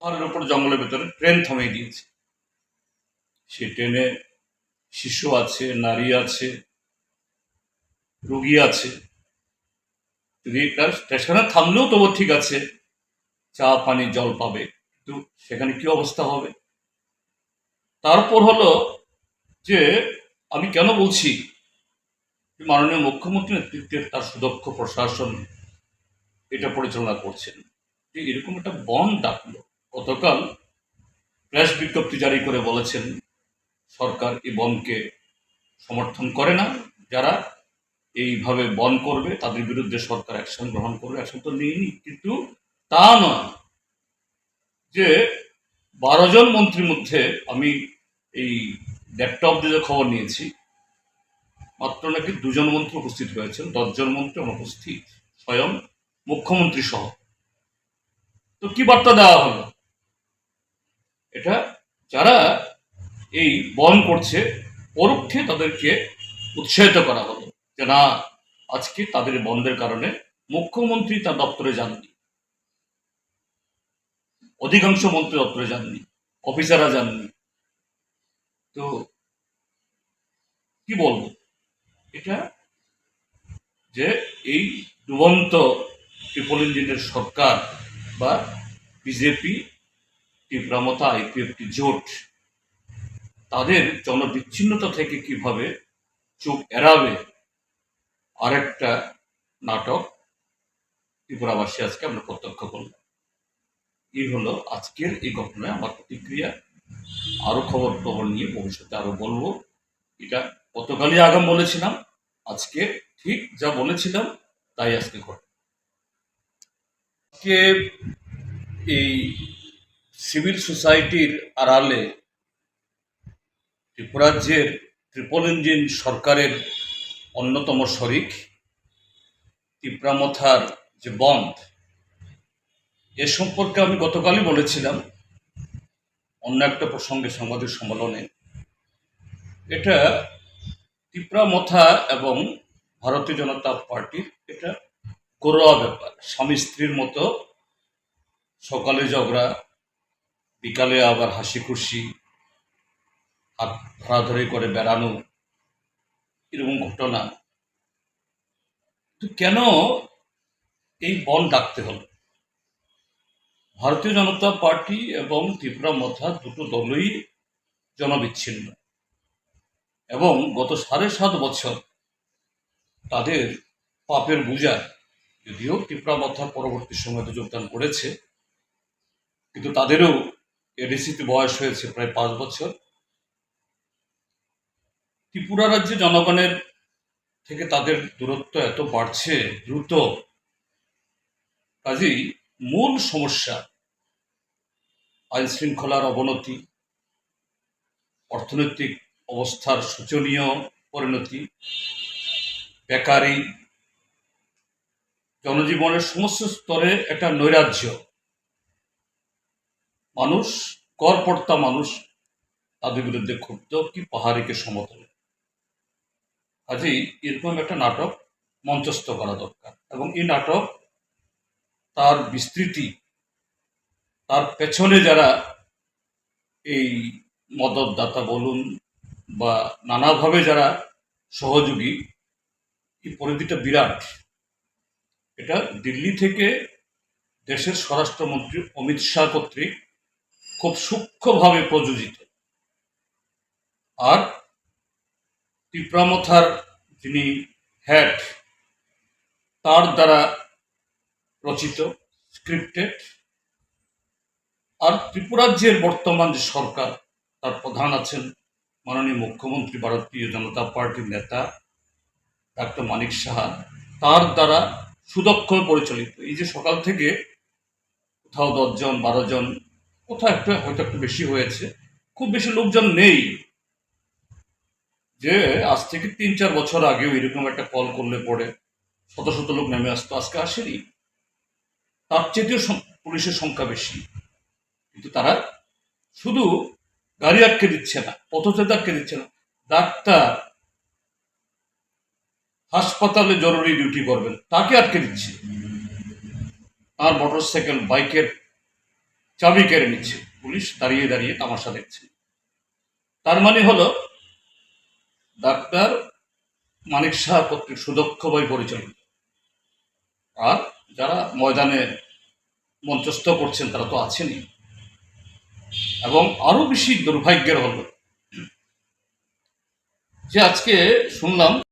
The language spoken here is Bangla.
পাহাড়ের উপর জঙ্গলের ভেতরে ট্রেন থামিয়ে দিয়েছে। সে ট্রেনে শিশু আছে, নারী আছে, রুগী আছে। যদি এটা স্টেশনে থামলেও তবু ঠিক আছে, চা, পানি, জল পাবে, কিন্তু সেখানে কি অবস্থা হবে? তারপর হলো যে আমি কেন বলছি মাননীয় মুখ্যমন্ত্রী নেতৃত্বে তার সুদক্ষ প্রশাসন এটা পরিচালনা করছেন। যে এরকম একটা বন ডাকলো। গতকাল প্রেস বিজ্ঞপ্তি জারি করে বলেছেন, সরকার এই বনকে সমর্থন করে না। যারা এইভাবে বন করবে, তাদের বিরুদ্ধে সরকার অ্যাকশন গ্রহণ করবে। অ্যাকশন তো নেয়নি কিন্তু তা নয় যে বারো জন মন্ত্রীর মধ্যে আমি এই ল্যাপটপ দিয়ে খবর নিয়েছি, মাত্র নাকি দুজন মন্ত্রী উপস্থিত হয়েছেন, দশজন মন্ত্রী অনুপস্থিত স্বয়ং মুখ্যমন্ত্রী সহ। তো কি বার্তা দেওয়া হলো? এটা যারা এই বন করছে, পরোক্ষে তাদেরকে উৎসাহিত করা হলো যে না, আজকে তাদের বন্ধের কারণে মুখ্যমন্ত্রী তার দপ্তরে যাননি। অধিকাংশ মন্ত্রী দপ্তরে যাননি, অফিসাররা যাননি। তো কি বলব? এটা যে এই ডুবন্ত ট্রিপল ইঞ্জিনের সরকার বা বিজেপি তীব্রামতা আইপিএফটি জোট, তাদের জনবিচ্ছিন্নতা থেকে কীভাবে চোখ এড়াবে? আরেকটা নাটক ত্রিপুরাবাসী আজকে আমরা প্রত্যক্ষ করলাম। এই হলো আজকের এই ঘটনায় আমার প্রতিক্রিয়া। আরও খবর খবর নিয়ে ভবিষ্যতে আরও বলব। এটা গতকালই আগাম বলেছিলাম, আজকে ঠিক যা বলেছিলাম, তাই আজকে ঘটে। আজকে এই সিভিল সোসাইটির আড়ালে ত্রিপুরাজ্যের ট্রিপল ইঞ্জিন সরকারের অন্যতম শরিক, তিপ্রামথার যে বন্ধ, এ সম্পর্কে আমি গতকালই বলেছিলাম। অন্য একটা প্রসঙ্গে সাংবাদিক সম্মেলনে। এটা তিপ্রামথা এবং ভারতীয় জনতা পার্টির এটা ঘরোয়া ব্যাপার। স্বামী স্ত্রীর মতো সকালে ঝগড়া বিকালে আবার হাসি খুশি হাত ধরাধরি করে বেড়ানো, এরকম ঘটনা। কেন এই বন ডাকতে হলো? ভারতীয় জনতা পার্টি এবং ত্রিপুরা মথা দুটো দলই জনবিচ্ছিন্ন। এবং গত সাড়ে সাত বছর তাদের পাপের বোঝা যদিও ত্রিপুরা মথা পরবর্তী সময়তে যোগদান করেছে, কিন্তু তাদেরও এডিসিতে বয়স হয়েছে প্রায় পাঁচ বছর। ত্রিপুরা রাজ্যে জনগণের থেকে তাদের দূরত্ব এত বাড়ছে, দ্রুত। কাজেই মূল সমস্যা আইন শৃঙ্খলার অবনতি, অর্থনৈতিক অবস্থার শোচনীয় পরিণতি, বেকারি, জনজীবনের সমস্ত স্তরে একটা নৈরাজ্য। মানুষ করপর্তা মানুষ, তাদের বিরুদ্ধে ক্ষুব্ধ কি পাহাড়িকে সমতলে। কাজেই এরকম একটা নাটক মঞ্চস্থ করা দরকার এবং এই নাটক তার বিস্তৃতি, তার পেছনে যারা এই মদতদাতা বলুন বা নানাভাবে যারা সহযোগী, এই পরিধিটা বিরাট, এটা দিল্লি থেকে দেশের স্বরাষ্ট্রমন্ত্রী অমিত শাহ কর্তৃক খুব সূক্ষ্মভাবে প্রযোজিত। আর ত্রিপ্রামথার যিনি হ্যাট তার দ্বারা রচিত স্ক্রিপ্টেড আর ত্রিপুরাজ্যের বর্তমান যে সরকার, তার প্রধান আছেন মাননীয় মুখ্যমন্ত্রী, ভারতীয় জনতা পার্টির নেতা ডাক্তার মানিক সাহা। তার দ্বারা সুদক্ষ পরিচালিত। এই যে সকাল থেকে কোথাও দশজন, বারো জন কোথাও একটু, হয়তো একটু বেশি হয়েছে। খুব বেশি লোকজন নেই যে আজ থেকে তিন, চার বছর আগেও এরকম একটা কল করলে পরে শত শত লোক নেমে আসতো। আজকে আসেনি। তার চেয়েও পুলিশের সংখ্যা বেশি। কিন্তু তারা শুধু গাড়ি আটকে দিচ্ছে না পথচারী আটকে দিচ্ছে না। ডাক্তার হাসপাতালে জরুরি ডিউটি করবেন, তাকে আটকে দিচ্ছে। আর মোটরসাইকেল, বাইকের চাবি কেড়ে নিচ্ছে। পুলিশ দাঁড়িয়ে দাঁড়িয়ে তামাশা দেখছে। তার মানে হলো, ডাক্তার মানিক শাহ কর্তৃক সুদক্ষভাবে পরিচালিত আর যারা ময়দানে মঞ্চস্থ করছেন, তারা তো আছেনই। এবং আরও বেশি দুর্ভাগ্যের হলো যে আজকে শুনলাম